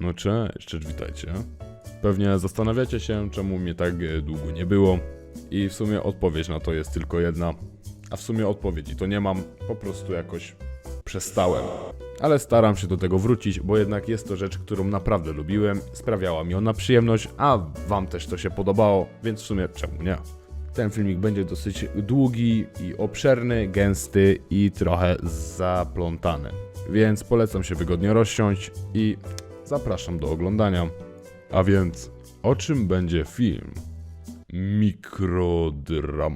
No cześć, cześć, witajcie. Pewnie zastanawiacie się, czemu mnie tak e, długo nie było. I w sumie odpowiedź na to jest tylko jedna. A w sumie odpowiedzi to nie mam, po prostu jakoś przestałem. Ale staram się do tego wrócić, bo jednak jest to rzecz, którą naprawdę lubiłem, sprawiała mi ona przyjemność, a wam też to się podobało, więc w sumie czemu nie? Ten filmik będzie dosyć długi i obszerny, gęsty i trochę zaplątany. Więc polecam się wygodnie rozsiąść i zapraszam do oglądania. A więc, o czym będzie film? Mikrodrama.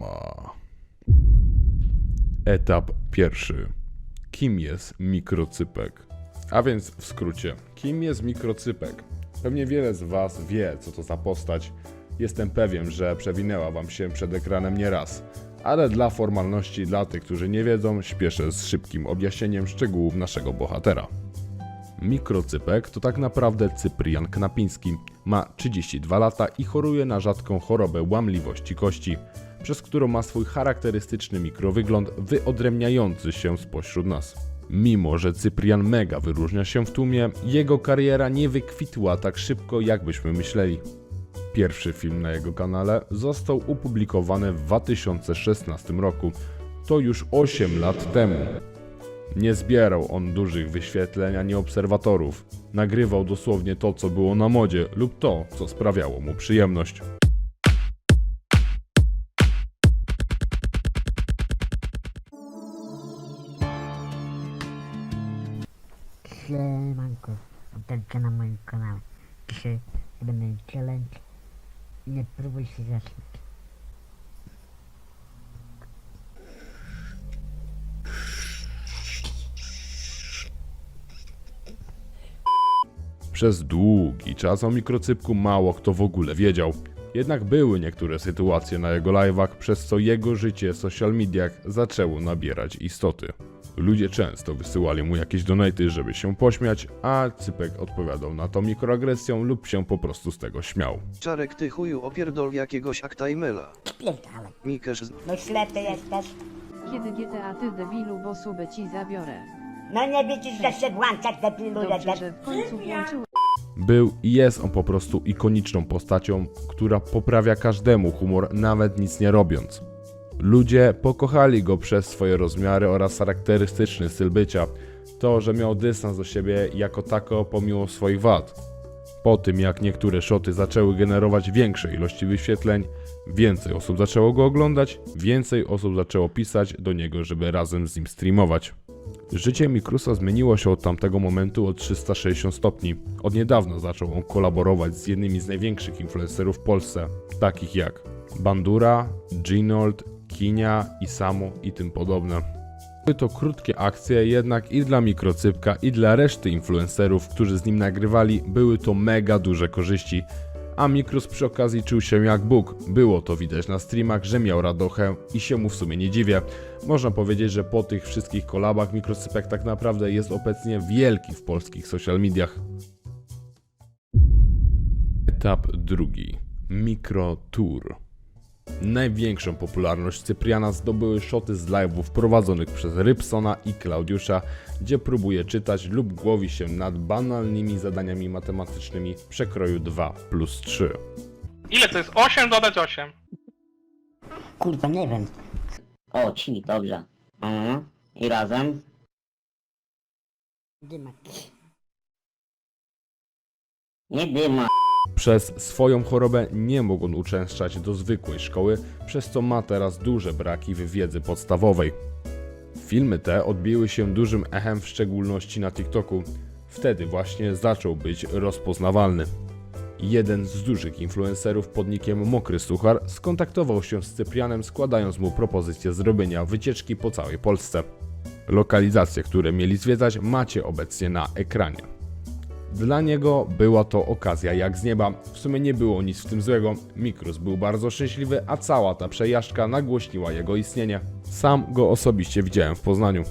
Etap pierwszy. Kim jest mikrocypek? A więc w skrócie, kim jest mikrocypek? Pewnie wiele z Was wie, co to za postać. Jestem pewien, że przewinęła Wam się przed ekranem nieraz. Ale dla formalności, dla tych, którzy nie wiedzą, śpieszę z szybkim objaśnieniem szczegółów naszego bohatera. Mikrocypek to tak naprawdę Cyprian Knapiński. Ma 32 lata i choruje na rzadką chorobę łamliwości kości, przez którą ma swój charakterystyczny mikrowygląd wyodrębniający się spośród nas. Mimo, że Cyprian mega wyróżnia się w tłumie, jego kariera nie wykwitła tak szybko, jakbyśmy myśleli. Pierwszy film na jego kanale został opublikowany w 2016 roku. To już 8 lat temu. Nie zbierał on dużych wyświetleń ani obserwatorów. Nagrywał dosłownie to, co było na modzie, lub to, co sprawiało mu przyjemność. Siemanko, witajcie na moim kanale. Dzisiaj będę mieć challenge. Nie próbuj się zaśmiać. Przez długi czas o mikrocypku mało kto w ogóle wiedział. Jednak były niektóre sytuacje na jego live'ach, przez co jego życie w social mediach zaczęło nabierać istoty. Ludzie często wysyłali mu jakieś donaty, żeby się pośmiać, a Cypek odpowiadał na to mikroagresją lub się po prostu z tego śmiał. Czarek ty chuju opierdol jakiegoś aktajmela. Pierdalej. Mikesz z... No ślepy jesteś? Kiedy GTA ty debilu, bo subę ci zabiorę. No nie widzisz, że się włączać debilu Dobrze, że w końcu włączyłeś. Był i jest on po prostu ikoniczną postacią, która poprawia każdemu humor, nawet nic nie robiąc. Ludzie pokochali go przez swoje rozmiary oraz charakterystyczny styl bycia, to, że miał dystans do siebie jako tako pomimo swoich wad. Po tym jak niektóre szoty zaczęły generować większe ilości wyświetleń, więcej osób zaczęło go oglądać, więcej osób zaczęło pisać do niego, żeby razem z nim streamować. Życie Mikrusa zmieniło się od tamtego momentu o 360 stopni. Od niedawna zaczął on kolaborować z jednymi z największych influencerów w Polsce, takich jak Bandura, Ginold, Kinia, Isamu i tym podobne. Były to krótkie akcje, jednak i dla Mikrocypka, i dla reszty influencerów, którzy z nim nagrywali, były to mega duże korzyści. A Mikrus przy okazji czuł się jak Bóg. Było to widać na streamach, że miał radochę i się mu w sumie nie dziwię. Można powiedzieć, że po tych wszystkich kolabach Mikrocypek tak naprawdę jest obecnie wielki w polskich social mediach. Etap drugi. Mikro Tour. Największą popularność Cypriana zdobyły szoty z live'ów prowadzonych przez Rybsona i Klaudiusza, gdzie próbuje czytać lub głowi się nad banalnymi zadaniami matematycznymi w przekroju 2 plus 3. Ile to jest? 8 dodać 8. Kurwa, nie wiem. O, ci, dobrze. Mhm. I razem. Dymak. Nie dyma. Przez swoją chorobę nie mógł on uczęszczać do zwykłej szkoły, przez co ma teraz duże braki w wiedzy podstawowej. Filmy te odbiły się dużym echem, w szczególności na TikToku. Wtedy właśnie zaczął być rozpoznawalny. Jeden z dużych influencerów pod nickiem Mokry Suchar skontaktował się z Cyprianem, składając mu propozycję zrobienia wycieczki po całej Polsce. Lokalizacje, które mieli zwiedzać, macie obecnie na ekranie. Dla niego była to okazja jak z nieba. W sumie nie było nic w tym złego. Mikrus był bardzo szczęśliwy, a cała ta przejażdżka nagłośniła jego istnienie. Sam go osobiście widziałem w Poznaniu.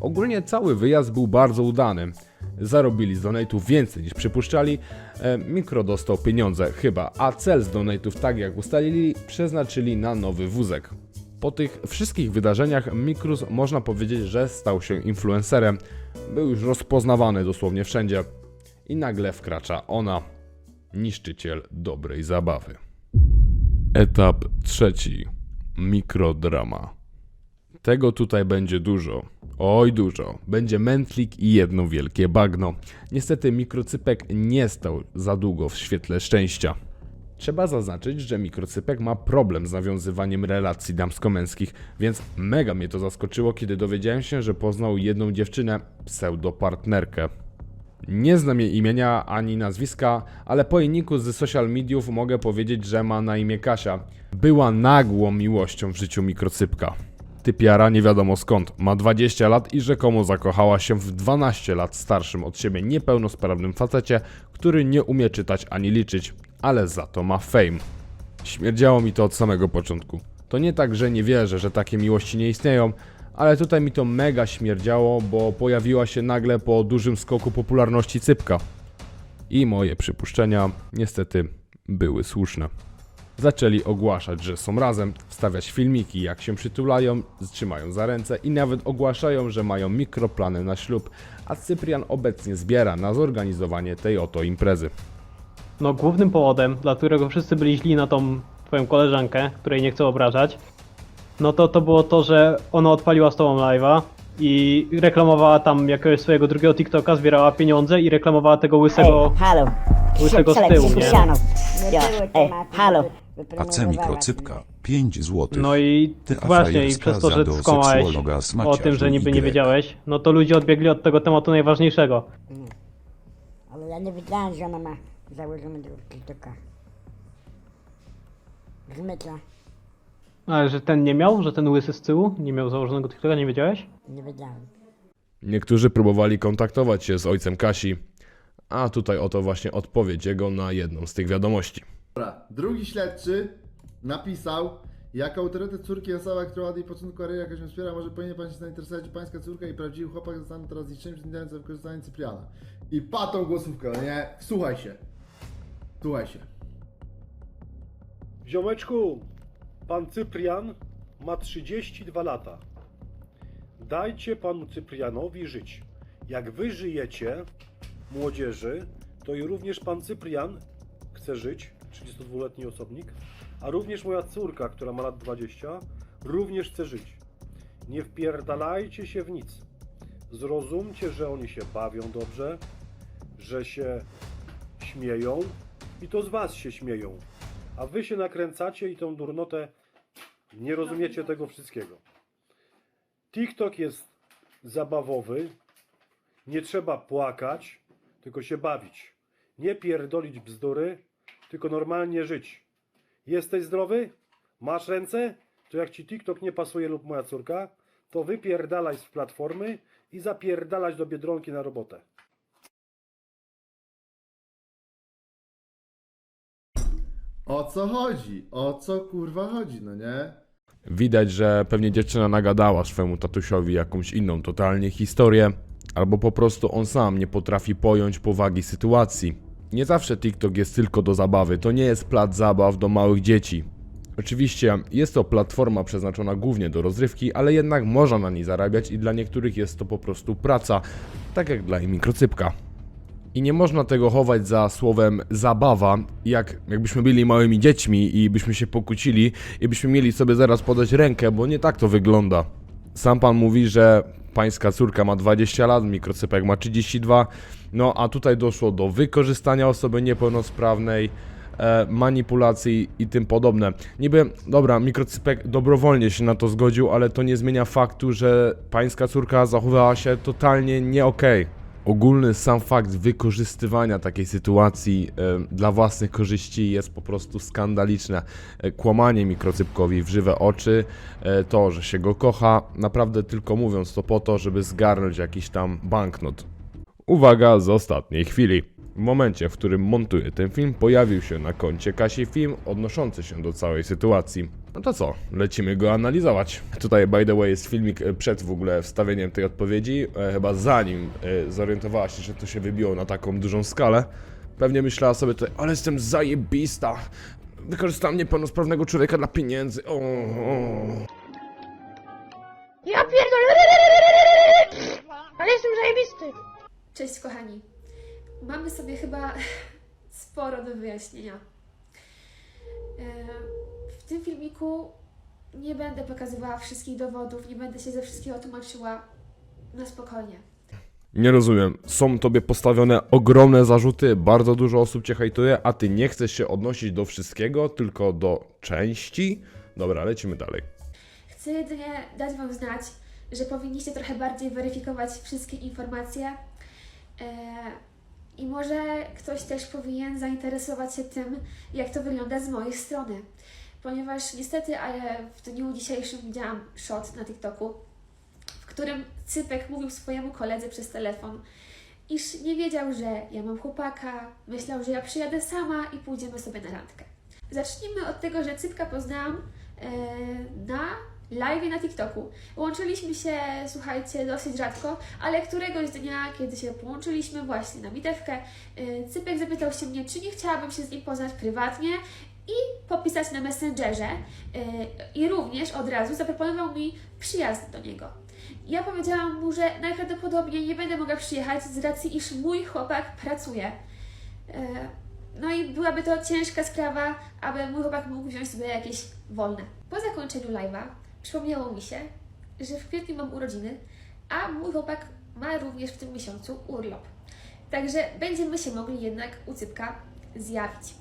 Ogólnie cały wyjazd był bardzo udany. Zarobili z donate'ów więcej niż przypuszczali. E, Mikro dostał pieniądze chyba, a cel z donate'ów, tak jak ustalili, przeznaczyli na nowy wózek. Po tych wszystkich wydarzeniach Mikrus można powiedzieć, że stał się influencerem. Był już rozpoznawany dosłownie wszędzie. I nagle wkracza ona, niszczyciel dobrej zabawy. Etap trzeci. Mikrodrama. Tego tutaj będzie dużo. Oj dużo. Będzie mętlik i jedno wielkie bagno. Niestety mikrocypek nie stał za długo w świetle szczęścia. Trzeba zaznaczyć, że mikrocypek ma problem z nawiązywaniem relacji damsko-męskich, więc mega mnie to zaskoczyło, kiedy dowiedziałem się, że poznał jedną dziewczynę, pseudopartnerkę. Nie znam jej imienia ani nazwiska, ale po niku z social mediów mogę powiedzieć, że ma na imię Kasia. Była nagłą miłością w życiu mikrocypka. Typiara nie wiadomo skąd, ma 20 lat i rzekomo zakochała się w 12 lat starszym od siebie niepełnosprawnym facecie, który nie umie czytać ani liczyć, ale za to ma fame. Śmierdziało mi to od samego początku. To nie tak, że nie wierzę, że takie miłości nie istnieją, ale tutaj mi to mega śmierdziało, bo pojawiła się nagle po dużym skoku popularności cypka. I moje przypuszczenia niestety były słuszne. Zaczęli ogłaszać, że są razem, wstawiać filmiki jak się przytulają, trzymają za ręce i nawet ogłaszają, że mają mikroplany na ślub, a Cyprian obecnie zbiera na zorganizowanie tej oto imprezy. No, głównym powodem, dla którego wszyscy byli źli na tą twoją koleżankę, której nie chcę obrażać, no to to było to, że ona odpaliła z tobą live'a i reklamowała tam jakiegoś swojego drugiego TikToka, zbierała pieniądze i reklamowała tego łysego... Halo. Łysego z tyłu, nie? Jo, ej, halo. AC mikrocypka 5 zł. No i Ty właśnie, i przez to, że do skłamałeś seksuologa z o tym, Maciarzem że niby nie Y. wiedziałeś, no to ludzie odbiegli od tego tematu najważniejszego. Ale ja nie wiedziałem, że ona ma założonego TikToka. Zmyka. Ale że ten nie miał, że ten łysy z tyłu nie miał założonego TikToka, nie wiedziałeś? Nie wiedziałem. Niektórzy próbowali kontaktować się z ojcem Kasi, a tutaj oto właśnie odpowiedź jego na jedną z tych wiadomości. Dobra, drugi śledczy napisał, jako autorytet córki osoba, która od jej początku kariery jakoś ją wspiera, może powinien pan się zainteresować, czy pańska córka i prawdziwy chłopak zostaną teraz przed internetem za wykorzystanie Cypriana. I patą głosówkę, no nie? Słuchaj się. Słuchaj się. Ziomeczku, pan Cyprian ma 32 lata. Dajcie panu Cyprianowi żyć. Jak wy żyjecie, młodzieży, to i również pan Cyprian chce żyć, 32-letni osobnik, a również moja córka, która ma lat 20, również chce żyć. Nie wpierdalajcie się w nic. Zrozumcie, że oni się bawią dobrze, że się śmieją i to z was się śmieją. A wy się nakręcacie i tą durnotę nie rozumiecie tego wszystkiego. TikTok jest zabawowy. Nie trzeba płakać, tylko się bawić. Nie pierdolić bzdury, tylko normalnie żyć. Jesteś zdrowy? Masz ręce? To jak ci TikTok nie pasuje lub moja córka, to wypierdalaj z platformy i zapierdalać do Biedronki na robotę. O co chodzi? O co kurwa chodzi, no nie? Widać, że pewnie dziewczyna nagadała swemu tatusiowi jakąś inną totalnie historię, albo po prostu on sam nie potrafi pojąć powagi sytuacji. Nie zawsze TikTok jest tylko do zabawy, to nie jest plac zabaw do małych dzieci. Oczywiście jest to platforma przeznaczona głównie do rozrywki, ale jednak można na niej zarabiać i dla niektórych jest to po prostu praca, tak jak dla mikrocypka. I nie można tego chować za słowem zabawa, jak jakbyśmy byli małymi dziećmi i byśmy się pokłócili i byśmy mieli sobie zaraz podać rękę, bo nie tak to wygląda. Sam pan mówi, że pańska córka ma 20 lat, mikrocypek ma 32, no a tutaj doszło do wykorzystania osoby niepełnosprawnej, e, manipulacji i tym podobne. Niby, dobra, mikrocypek dobrowolnie się na to zgodził, ale to nie zmienia faktu, że pańska córka zachowała się totalnie nie okej. Ogólny sam fakt wykorzystywania takiej sytuacji dla własnych korzyści jest po prostu skandaliczne. Kłamanie mikrocypkowi w żywe oczy, e, to, że się go kocha, naprawdę tylko mówiąc to po to, żeby zgarnąć jakiś tam banknot. Uwaga z ostatniej chwili. W momencie, w którym montuję ten film, pojawił się na koncie Kasi film odnoszący się do całej sytuacji. No to co, lecimy go analizować. Tutaj, by the way, jest filmik e, przed w ogóle wstawieniem tej odpowiedzi, e, chyba zanim e, zorientowała się, że to się wybiło na taką dużą skalę. Pewnie myślała sobie tutaj, ale jestem zajebista. Wykorzystałam niepełnosprawnego człowieka dla pieniędzy. O, o. Ja pierdolę! Ale jestem zajebisty! Cześć kochani. mamy sobie chyba sporo do wyjaśnienia. E, W tym filmiku nie będę pokazywała wszystkich dowodów, nie będę się ze wszystkiego tłumaczyła na spokojnie. Nie rozumiem. Są tobie postawione ogromne zarzuty, bardzo dużo osób cię hejtuje, a ty nie chcesz się odnosić do wszystkiego, tylko do części? Dobra, lecimy dalej. Chcę jedynie dać Wam znać, że powinniście trochę bardziej weryfikować wszystkie informacje. E, I może ktoś też powinien zainteresować się tym, jak to wygląda z mojej strony. Ponieważ niestety, ale w dniu dzisiejszym widziałam shot na TikToku, w którym Cypek mówił swojemu koledze przez telefon, iż nie wiedział, że ja mam chłopaka, myślał, że ja przyjadę sama i pójdziemy sobie na randkę. Zacznijmy od tego, że Cypka poznałam e, na live na TikToku. Łączyliśmy się, słuchajcie, dosyć rzadko, ale któregoś dnia, kiedy się połączyliśmy właśnie na bitewkę, e, Cypek zapytał się mnie, czy nie chciałabym się z nim poznać prywatnie i popisać na Messengerze e, i również od razu zaproponował mi przyjazd do niego. Ja powiedziałam mu, że najprawdopodobniej nie będę mogła przyjechać z racji, iż mój chłopak pracuje. E, No i byłaby to ciężka sprawa, aby mój chłopak mógł wziąć sobie jakieś wolne. Po zakończeniu live'a przypomniało mi się, że w kwietniu mam urodziny, a mój chłopak ma również w tym miesiącu urlop. Także będziemy się mogli jednak u Cypka zjawić.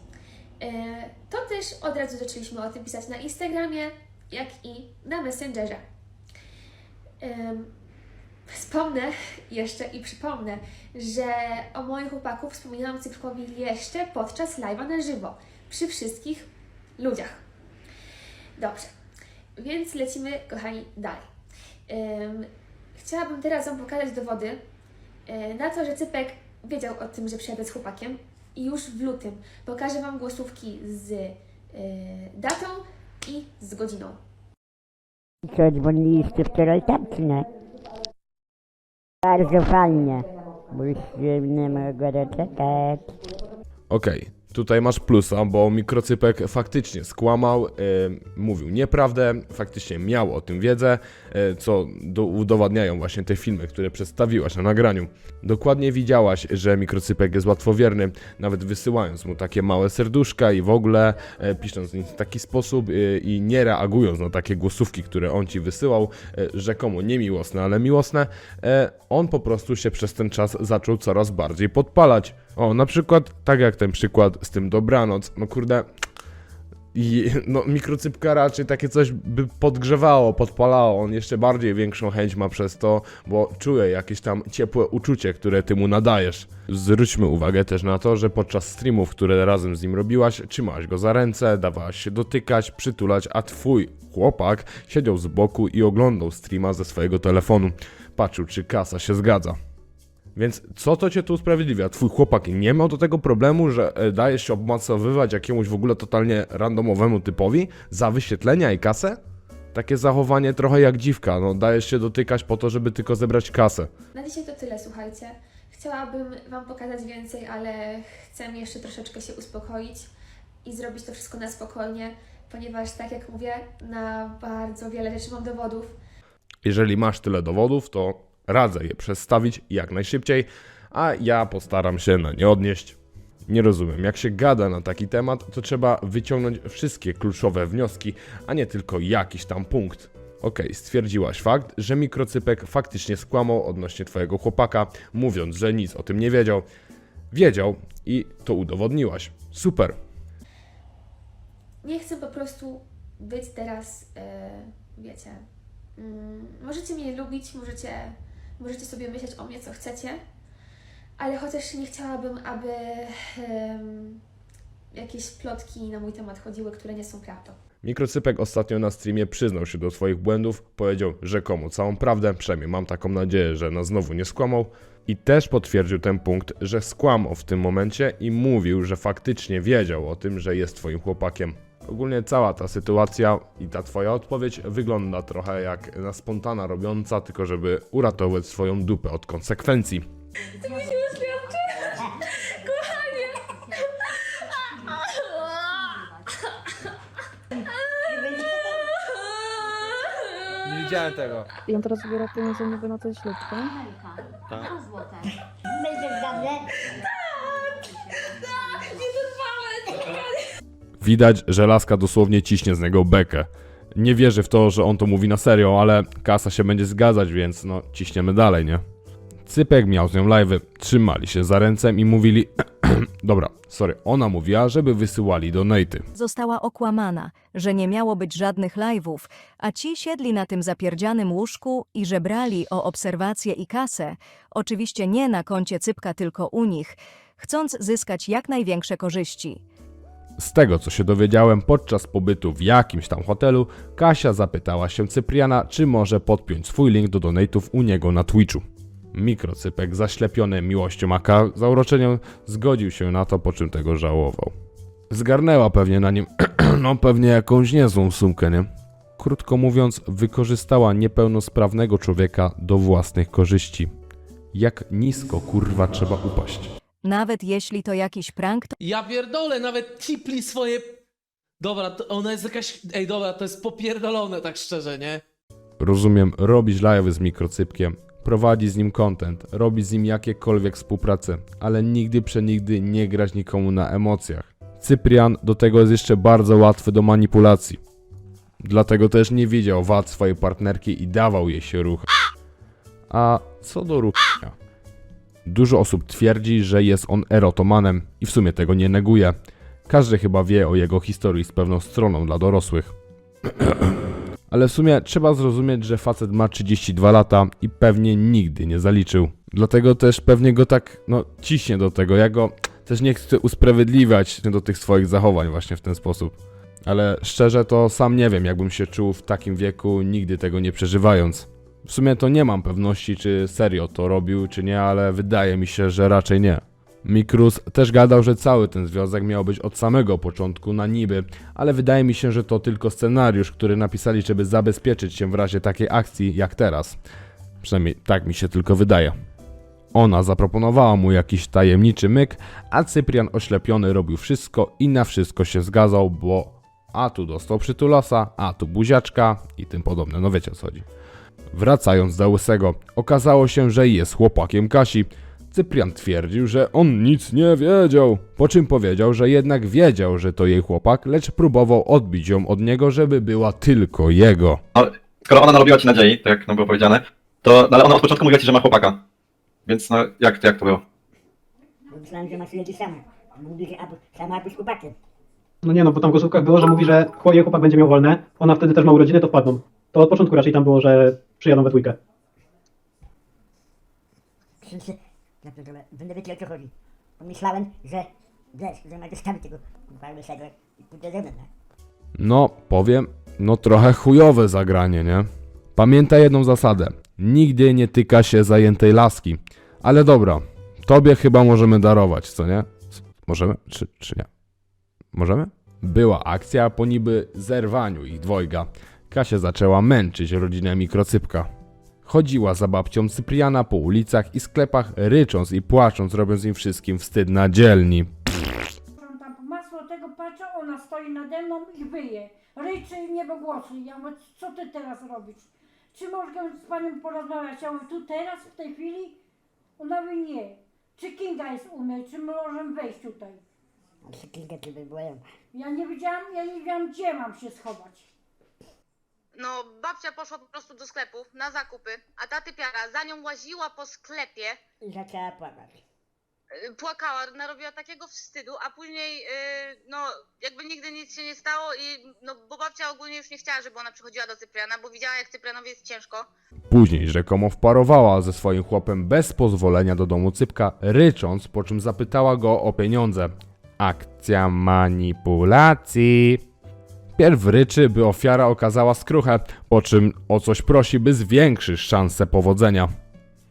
E, To też od razu zaczęliśmy o tym pisać na Instagramie, jak i na Messengerze. Wspomnę jeszcze i przypomnę, że o moim chłopaku wspominałam Cypkowi jeszcze podczas live'a na żywo, przy wszystkich ludziach. Dobrze, więc lecimy, kochani, dalej. Chciałabym teraz Wam pokazać dowody e, na to, że Cypek wiedział o tym, że przyjadę z chłopakiem już w lutym pokażę Wam głosówki z e, datą i z godziną. Co, dzwoniliście wczoraj tam, czy nie? Bardzo fajnie, bo już się nie mogę doczekać. Okej, tutaj masz plusa, bo mikrocypek faktycznie skłamał, e, mówił nieprawdę, faktycznie miał o tym wiedzę, e, co do, udowadniają właśnie te filmy, które przedstawiłaś na nagraniu. Dokładnie widziałaś, że mikrocypek jest łatwowierny, nawet wysyłając mu takie małe serduszka i w ogóle e, pisząc w taki sposób e, i nie reagując na takie głosówki, które on ci wysyłał, e, rzekomo niemiłosne, ale miłosne, e, on po prostu się przez ten czas zaczął coraz bardziej podpalać. O, na przykład, tak jak ten przykład z tym dobranoc, no kurde, i no, mikrocypka raczej takie coś by podgrzewało, podpalało. On jeszcze bardziej większą chęć ma przez to, bo czuje jakieś tam ciepłe uczucie, które ty mu nadajesz. Zwróćmy uwagę też na to, że podczas streamów, które razem z nim robiłaś, trzymałaś go za ręce, dawałaś się dotykać, przytulać, a twój chłopak siedział z boku i oglądał streama ze swojego telefonu. Patrzył, czy kasa się zgadza. Więc co to cię tu usprawiedliwia? Twój chłopak nie miał do tego problemu, że e, dajesz się obmacowywać jakiemuś w ogóle totalnie randomowemu typowi za wyświetlenia i kasę? Takie zachowanie trochę jak dziwka, no dajesz się dotykać po to, żeby tylko zebrać kasę. Na dzisiaj to tyle, słuchajcie. Chciałabym Wam pokazać więcej, ale chcę jeszcze troszeczkę się uspokoić i zrobić to wszystko na spokojnie, ponieważ, tak jak mówię, na bardzo wiele rzeczy mam dowodów. Jeżeli masz tyle dowodów, to radzę je przedstawić jak najszybciej, a ja postaram się na nie odnieść. Nie rozumiem, jak się gada na taki temat, to trzeba wyciągnąć wszystkie kluczowe wnioski, a nie tylko jakiś tam punkt. Okej, stwierdziłaś fakt, że mikrocypek faktycznie skłamał odnośnie twojego chłopaka, mówiąc, że nic o tym nie wiedział. Wiedział i to udowodniłaś. Super. Nie chcę po prostu być teraz, e, wiecie, mm, możecie mnie lubić, możecie, możecie sobie myśleć o mnie, co chcecie, ale chociaż nie chciałabym, aby em, jakieś plotki na mój temat chodziły, które nie są prawdą. Mikrocypek ostatnio na streamie przyznał się do swoich błędów, powiedział rzekomo całą prawdę, przynajmniej mam taką nadzieję, że na znowu nie skłamał. I też potwierdził ten punkt, że skłamał w tym momencie i mówił, że faktycznie wiedział o tym, że jest twoim chłopakiem. Ogólnie cała ta sytuacja i ta twoja odpowiedź wygląda trochę jak na spontana robiąca, tylko żeby uratować swoją dupę od konsekwencji. Nie widziałem tego. I on teraz wybiera pieniądze niby na ten ślub, tak? Będziesz dobrze? Widać, że laska dosłownie ciśnie z niego bekę. Nie wierzy w to, że on to mówi na serio, ale kasa się będzie zgadzać, więc no ciśniemy dalej, nie? Cypek miał z nią live'y, trzymali się za ręce i mówili... Dobra, sorry, ona mówiła, żeby wysyłali donaty. Została okłamana, że nie miało być żadnych live'ów, a ci siedli na tym zapierdzianym łóżku i żebrali o obserwację i kasę, oczywiście nie na koncie Cypka, tylko u nich, chcąc zyskać jak największe korzyści. Z tego, co się dowiedziałem podczas pobytu w jakimś tam hotelu, Kasia zapytała się Cypriana, czy może podpiąć swój link do donatów u niego na Twitchu. Mikrocypek, zaślepiony miłością Aka, zauroczeniem zgodził się na to, po czym tego żałował. Zgarnęła pewnie na nim, no pewnie jakąś niezłą sumkę, nie? Krótko mówiąc, wykorzystała niepełnosprawnego człowieka do własnych korzyści. Jak nisko kurwa trzeba upaść. Nawet jeśli to jakiś prank, to Ja pierdolę, nawet tipli swoje... Dobra, to ona jest jakaś... Ej, dobra, to jest popierdolone, tak szczerze, nie? Rozumiem, robić live z mikrocypkiem, prowadzi z nim content, robić z nim jakiekolwiek współpracę, ale nigdy przenigdy nie grać nikomu na emocjach. Cyprian do tego jest jeszcze bardzo łatwy do manipulacji. Dlatego też nie wiedział wad swojej partnerki i dawał jej się ruch. A co do ruchania? Dużo osób twierdzi, że jest on erotomanem i w sumie tego nie neguje. Każdy chyba wie o jego historii z pewną stroną dla dorosłych. Ale w sumie trzeba zrozumieć, że facet ma 32 lata i pewnie nigdy nie zaliczył. Dlatego też pewnie go tak, no, ciśnie do tego. Ja go też nie chcę usprawiedliwiać do tych swoich zachowań właśnie w ten sposób. Ale szczerze to sam nie wiem, jakbym się czuł w takim wieku, nigdy tego nie przeżywając. W sumie to nie mam pewności, czy serio to robił, czy nie, ale wydaje mi się, że raczej nie. Mikrus też gadał, że cały ten związek miał być od samego początku na niby, ale wydaje mi się, że to tylko scenariusz, który napisali, żeby zabezpieczyć się w razie takiej akcji jak teraz. Przynajmniej tak mi się tylko wydaje. Ona zaproponowała mu jakiś tajemniczy myk, a Cyprian oślepiony robił wszystko i na wszystko się zgadzał, bo a tu dostał przytulasa, a tu buziaczka i tym podobne, no wiecie o co chodzi. Wracając do Łysego, okazało się, że jest chłopakiem Kasi. Cyprian twierdził, że on nic nie wiedział, po czym powiedział, że jednak wiedział, że to jej chłopak, lecz próbował odbić ją od niego, żeby była tylko jego. skoro ona narobiła ci nadziei, tak jak no było powiedziane, to no, ale ona od początku mówiła ci, że ma chłopaka. Więc no, jak, jak to było? Bo myślałem, że masz leci sama. Mówi, że albo sama albo z chłopakiem. no nie no, bo tam w głosówkach było, że mówi, że jej chłopak będzie miał wolne, ona wtedy też ma urodziny, to wpadną. To od początku raczej tam było, że przyjadą we dwójkę. Ja pierdolę, nie wiecie o co chodzi. Pomyślałem, że, wiesz, że ma dostawy tego kurwa łysego i pójdę ze mną? No, powiem, no trochę chujowe zagranie, nie? Pamiętaj jedną zasadę. Nigdy nie tyka się zajętej laski. Ale dobra, tobie chyba możemy darować, co nie? Możemy? Czy, czy nie? Możemy? Była akcja po niby zerwaniu ich dwojga. Kasia zaczęła męczyć rodzinę mikrocypka. Chodziła za babcią Cypriana po ulicach i sklepach, rycząc i płacząc, robiąc im wszystkim wstyd na dzielni. Tam masło tego patrzę, ona stoi nade mną i wyje. Ryczy i niebogłosy. Ja mówię, co ty teraz robisz? Czy mogę z panem porozmawiać? Ja mówię, tu teraz, w tej chwili? Ona mówi, nie. Czy Kinga jest u mnie? Czy możemy wejść tutaj? Czy kilka ciebie? Ja nie wiedziałam, ja nie wiedziałam, gdzie mam się schować. No, babcia poszła po prostu do sklepów na zakupy, a ta typiara za nią łaziła po sklepie, I zaczęła płakać. y, płakała, narobiła takiego wstydu, a później, y, no, jakby nigdy nic się nie stało i, no, bo babcia ogólnie już nie chciała, żeby ona przychodziła do Cypriana, bo widziała, jak Cyprianowi jest ciężko. Później rzekomo wparowała ze swoim chłopem bez pozwolenia do domu Cypka, rycząc, po czym zapytała go o pieniądze. Akcja manipulacji. Pierw ryczy, by ofiara okazała skruchę, po czym o coś prosi, by zwiększyć szanse powodzenia.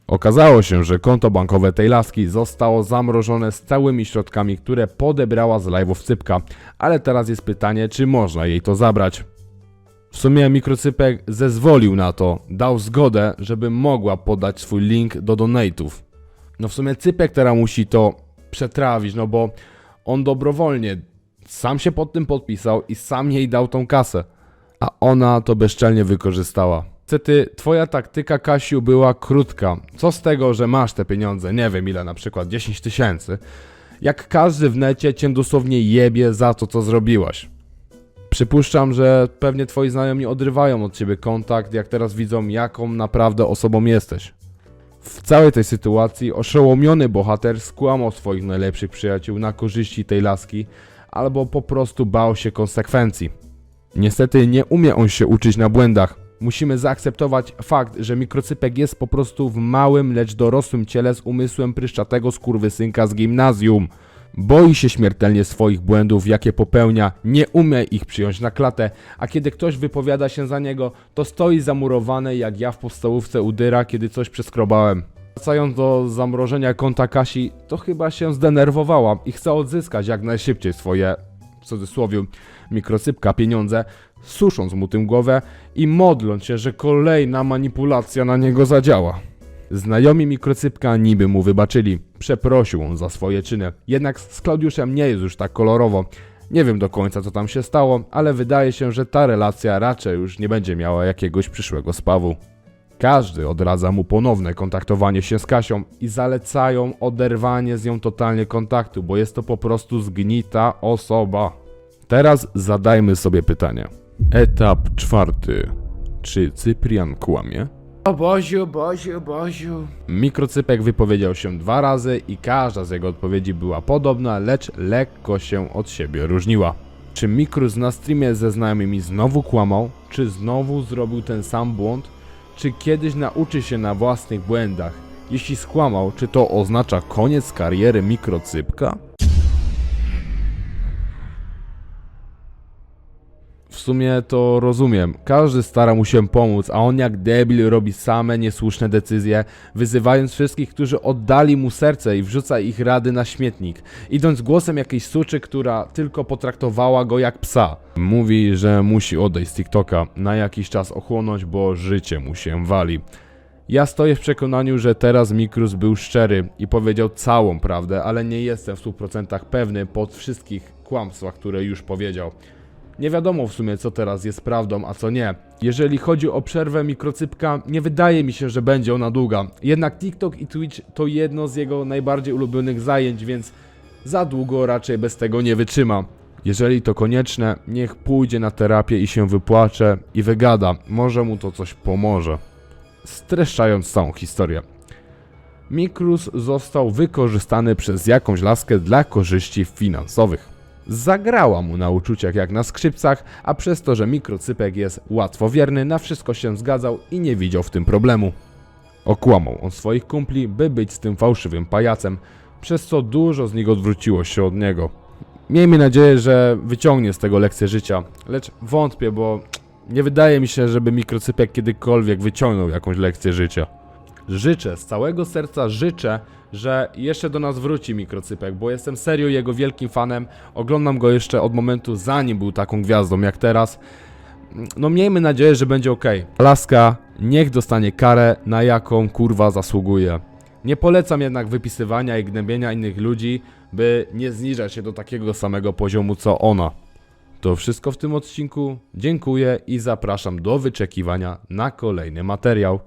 Okazało się, że konto bankowe tej laski zostało zamrożone z całymi środkami, które podebrała z live'ów Cypka, ale teraz jest pytanie, czy można jej to zabrać. W sumie mikrocypek zezwolił na to, dał zgodę, żeby mogła podać swój link do donate'ów. No w sumie Cypek teraz musi to przetrawić, no bo on dobrowolnie sam się pod tym podpisał i sam jej dał tą kasę. A ona to bezczelnie wykorzystała. Niestety, twoja taktyka, Kasiu, była krótka. Co z tego, że masz te pieniądze, nie wiem ile, na przykład 10 tysięcy, Jak każdy w necie cię dosłownie jebie za to, co zrobiłaś. Przypuszczam, że pewnie twoi znajomi odrywają od ciebie kontakt, jak teraz widzą, jaką naprawdę osobą jesteś. W całej tej sytuacji oszołomiony bohater skłamał swoich najlepszych przyjaciół na korzyści tej laski, albo po prostu bał się konsekwencji. Niestety nie umie on się uczyć na błędach. Musimy zaakceptować fakt, że mikrocypek jest po prostu w małym, lecz dorosłym ciele z umysłem pryszczatego skurwysynka z gimnazjum. Boi się śmiertelnie swoich błędów, jakie popełnia, nie umie ich przyjąć na klatę, a kiedy ktoś wypowiada się za niego, to stoi zamurowany jak ja w podstawówce udyra, kiedy coś przeskrobałem. Wracając do zamrożenia konta Kasi, to chyba się zdenerwowała i chce odzyskać jak najszybciej swoje, w cudzysłowie, mikrocypka pieniądze, susząc mu tym głowę i modląc się, że kolejna manipulacja na niego zadziała. Znajomi mikrocypka niby mu wybaczyli, przeprosił on za swoje czyny, jednak z Klaudiuszem nie jest już tak kolorowo. Nie wiem do końca co tam się stało, ale wydaje się, że ta relacja raczej już nie będzie miała jakiegoś przyszłego spawu. Każdy odradza mu ponowne kontaktowanie się z Kasią i zalecają oderwanie z nią totalnie kontaktu, bo jest to po prostu zgnita osoba. Teraz zadajmy sobie pytanie. Etap czwarty. Czy Cyprian kłamie? O Boziu, Boziu, Boziu. Mikrocypek wypowiedział się dwa razy i każda z jego odpowiedzi była podobna, lecz lekko się od siebie różniła. Czy Mikrus na streamie ze znajomymi znowu kłamał? Czy znowu zrobił ten sam błąd? Czy kiedyś nauczy się na własnych błędach? Jeśli skłamał, czy to oznacza koniec kariery mikrocypka? Sumie to rozumiem. Każdy stara mu się pomóc, a on jak debil robi same niesłuszne decyzje, wyzywając wszystkich, którzy oddali mu serce i wrzuca ich rady na śmietnik, idąc głosem jakiejś suczy, która tylko potraktowała go jak psa. Mówi, że musi odejść z TikToka, na jakiś czas ochłonąć, bo życie mu się wali. Ja stoję w przekonaniu, że teraz Mikrus był szczery i powiedział całą prawdę, ale nie jestem w 100% pewny po wszystkich kłamstwach, które już powiedział. Nie wiadomo w sumie, co teraz jest prawdą, a co nie. Jeżeli chodzi o przerwę mikrocypka, nie wydaje mi się, że będzie ona długa. Jednak TikTok i Twitch to jedno z jego najbardziej ulubionych zajęć, więc za długo raczej bez tego nie wytrzyma. Jeżeli to konieczne, niech pójdzie na terapię i się wypłacze i wygada. Może mu to coś pomoże. Streszczając całą historię. Mikrus został wykorzystany przez jakąś laskę dla korzyści finansowych. Zagrała mu na uczuciach jak na skrzypcach, a przez to, że mikrocypek jest łatwowierny, na wszystko się zgadzał i nie widział w tym problemu. Okłamał on swoich kumpli, by być z tym fałszywym pajacem, przez co dużo z nich odwróciło się od niego. Miejmy nadzieję, że wyciągnie z tego lekcję życia, lecz wątpię, bo nie wydaje mi się, żeby mikrocypek kiedykolwiek wyciągnął jakąś lekcję życia. Życzę, z całego serca życzę, że jeszcze do nas wróci mikrocypek, bo jestem serio jego wielkim fanem. Oglądam go jeszcze od momentu, zanim był taką gwiazdą jak teraz. No miejmy nadzieję, że będzie ok. Laska, niech dostanie karę, na jaką kurwa zasługuje. Nie polecam jednak wypisywania i gnębienia innych ludzi, by nie zniżać się do takiego samego poziomu co ona. To wszystko w tym odcinku. Dziękuję i zapraszam do wyczekiwania na kolejny materiał.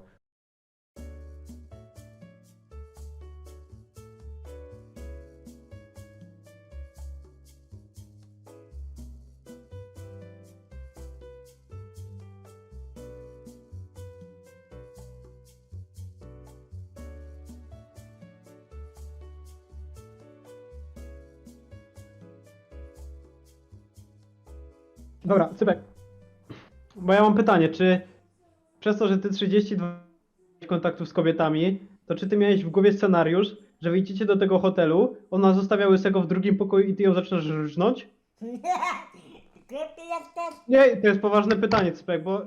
Dobra, Cypek. Bo ja mam pytanie, czy przez to, że ty 32 kontaktów z kobietami, to czy ty miałeś w głowie scenariusz, że wyjdziecie do tego hotelu, ona zostawia łysego w drugim pokoju i ty ją zaczynasz rżnąć? Ty. Nie, to jest poważne pytanie, Cypek, bo